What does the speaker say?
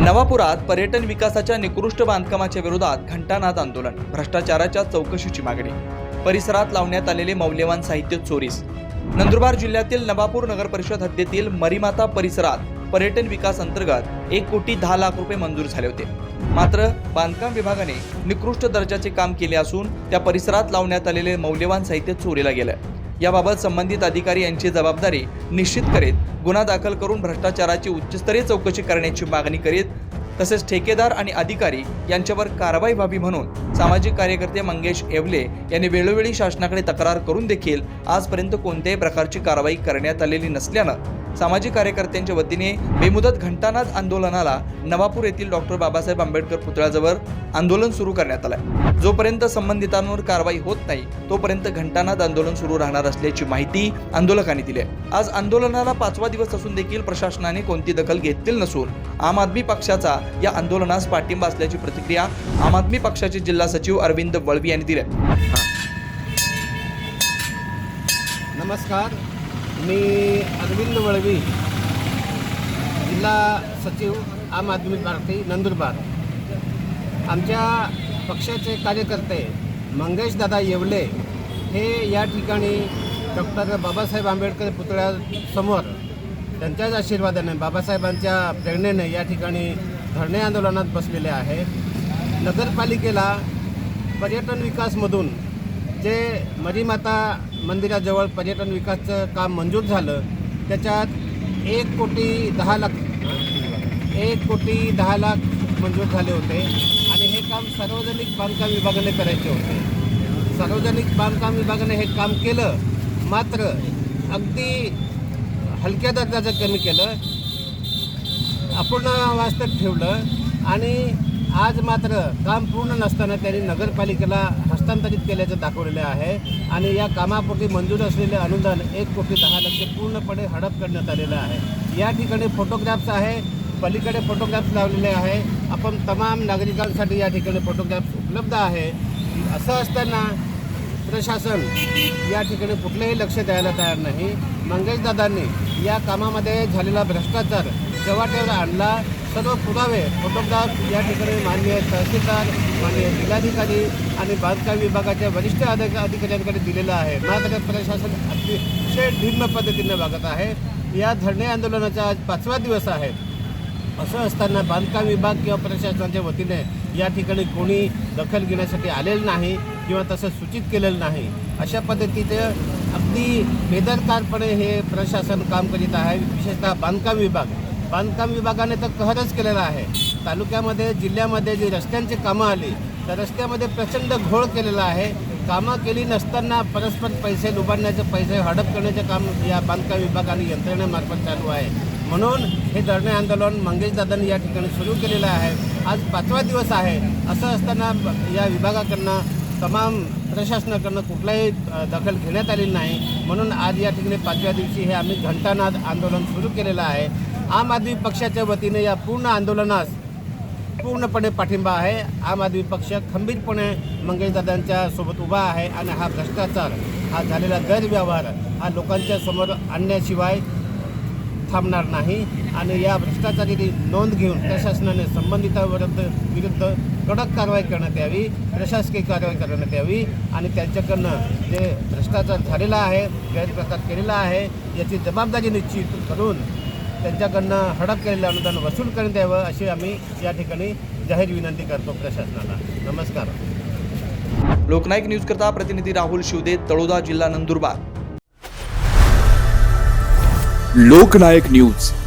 नवापुरात पर्यटन विकासाच्या निकृष्ट बांधकामाच्या विरोधात घंटानाद आंदोलन भ्रष्टाचाराच्या चौकशीची मागणी परिसरात लावण्यात आलेले मौल्यवान साहित्य चोरीस. नंदुरबार जिल्ह्यातील नवापूर नगर परिषद हद्दीतील मरीमाता परिसरात पर्यटन विकास अंतर्गत एक कोटी दहा लाख रुपये मंजूर झाले होते. मात्र बांधकाम विभागाने निकृष्ट दर्जाचे काम केले असून त्या परिसरात लावण्यात आलेले मौल्यवान साहित्य चोरीला गेलं. याबाबत संबंधित अधिकारी यांची जबाबदारी निश्चित करीत गुन्हा दाखल करून भ्रष्टाचाराची उच्चस्तरीय चौकशी करण्याची मागणी करीत तसेच ठेकेदार आणि अधिकारी यांच्यावर कारवाई व्हावी म्हणून सामाजिक कार्यकर्ते मंगेश येवले यांनी वेळोवेळी शासनाकडे तक्रार करून देखील आजपर्यंत कोणत्याही प्रकारची कारवाई करण्यात आलेली नसल्यानं सामाजिक कार्यकर्त्यांच्या वतीने बेमुदत घंटानाद आंदोलनाला नवापूर येथील डॉक्टर बाबासाहेब आंबेडकर पुतळ्याजवळ आंदोलन सुरू करण्यात आलं जोपर्यंत संबंधितांवर कारवाई होत नाही तोपर्यंत घंटानाद आंदोलन सुरू राहणार असल्याची माहिती आंदोलकांनी दिली आहे. आज आंदोलनाला पाचवा दिवस असून देखील प्रशासनाने कोणती दखल घेतलेली नसून आम आदमी पक्षाचा या आंदोलनास पाठिंबा असल्याची प्रतिक्रिया आम आदमी पक्षाचे जिल्हा सचिव अरविंद वळवी यांनी दिले नमस्कार. मी अरविंद वळवी जिल्हा सचिव आम आदमी पार्टी नंदुरबार. आमच्या पक्षाचे कार्यकर्ते मंगेश दादा येवले हे या ठिकाणी डॉक्टर बाबासाहेब आंबेडकर पुतळ्यासमोर त्यांच्याच आशीर्वादाने बाबासाहेबांच्या प्रेरणेने या ठिकाणी धरणे आंदोलनात बसलेले आहे. नगरपालिकेला पर्यटन विकासमधून जे मरीमाता मंदिराजवळ पर्यटन विकासचं काम मंजूर झालं त्याच्यात एक कोटी दहा लाख एक कोटी दहा लाख मंजूर झाले होते. आणि हे काम सार्वजनिक बांधकाम विभागाने करायचे होते. सार्वजनिक बांधकाम विभागाने हे काम केलं मात्र अगदी हलक्या दर्जाचं कमी केलं. अपूर्ण वास्तव ठेवलं आणि आज मात्र काम पूर्ण नसताना त्यांनी नगरपालिकेला हस्तांतरित केल्याचं दाखवलेलं आहे आणि या कामापोटी मंजूर असलेले अनुदान एक कोटी दहा लक्ष पूर्णपणे हडप करण्यात आलेलं आहे. या ठिकाणी फोटोग्राफ्स आहे पलीकडे फोटोग्राफ्स लावलेले आहे. आपण तमाम नागरिकांसाठी या ठिकाणी फोटोग्राफ्स उपलब्ध आहे. असं असताना प्रशासन या ठिकाणी कुठलंही लक्ष द्यायला तयार नाही. मंगेशदादांनी या कामामध्ये झालेला भ्रष्टाचार चव्हाट्यावर आणला. सर्व पुरावे फोटोग्राफ या ठिकाणी माननीय तहसीलदार माननीय जिल्हाधिकारी आणि बांधकाम विभागाच्या वरिष्ठ अधिक अधिकाऱ्यांकडे दिलेलं आहे. मात्र प्रशासन अतिशय भिन्न पद्धतीने वागत आहे. या धरणे आंदोलनाचा आज पाचवा दिवस आहे. असं असताना बांधकाम विभाग किंवा प्रशासनाच्या वतीने या ठिकाणी कोणी दखल घेण्यासाठी आलेलं नाही किंवा तसं सूचित केलेलं नाही. अशा पद्धतीचं अगदी बेदरकारपणे हे प्रशासन काम करीत आहे. विशेषतः बांधकाम विभाग. बांधकाम विभागाने तर कहरच केलेला आहे. तालुक्यामध्ये जिल्ह्यामध्ये जी रस्त्यांची कामं आली तर रस्त्यामध्ये प्रचंड घोळ केलेला आहे. कामं केली नसताना परस्पर पैसे लुबाडण्याचे पैसे हडप करण्याचे काम या बांधकाम विभाग आणि यंत्रणेमार्फत चालू आहे. म्हणून हे धरणे आंदोलन मंगेशदादांनी या ठिकाणी सुरू केलेलं आहे. आज पाचवा दिवस आहे. असं असताना या विभागाकडनं तमाम प्रशासनाकडनं कुठलाही दखल घेण्यात आलेली नाही. म्हणून आज या ठिकाणी पाचव्या दिवशी हे आम्ही घंटानाद आंदोलन सुरू केलेलं आहे. आम आदमी पक्षाच्या वतीने या पूर्ण आंदोलनास पूर्णपणे पाठिंबा आहे. आम आदमी पक्ष खंबीरपणे मंगेशदादांच्या सोबत उभा आहे आणि हा भ्रष्टाचार हा झालेला गैरव्यवहार हा लोकांच्या समोर आणण्याशिवाय थांबणार नाही. आणि या भ्रष्टाचाराची नोंद घेऊन प्रशासनाने संबंधिताविरुद्ध विरुद्ध कडक कारवाई करण्यात यावी प्रशासकीय कारवाई करण्यात यावी. आणि त्यांच्याकडनं जे भ्रष्टाचार झालेला आहे गैरप्रकार केलेला आहे याची जबाबदारी निश्चित करून त्यांच्याकडनं हडप केलेलं अनुदान वसूल करण्यात यावं अशी आम्ही या ठिकाणी जाहीर विनंती करतो प्रशासनाला. नमस्कार. लोकनायक न्यूज करता प्रतिनिधी राहुल शिवदे तळोदा जिल्हा नंदुरबार. लोकनायक न्यूज.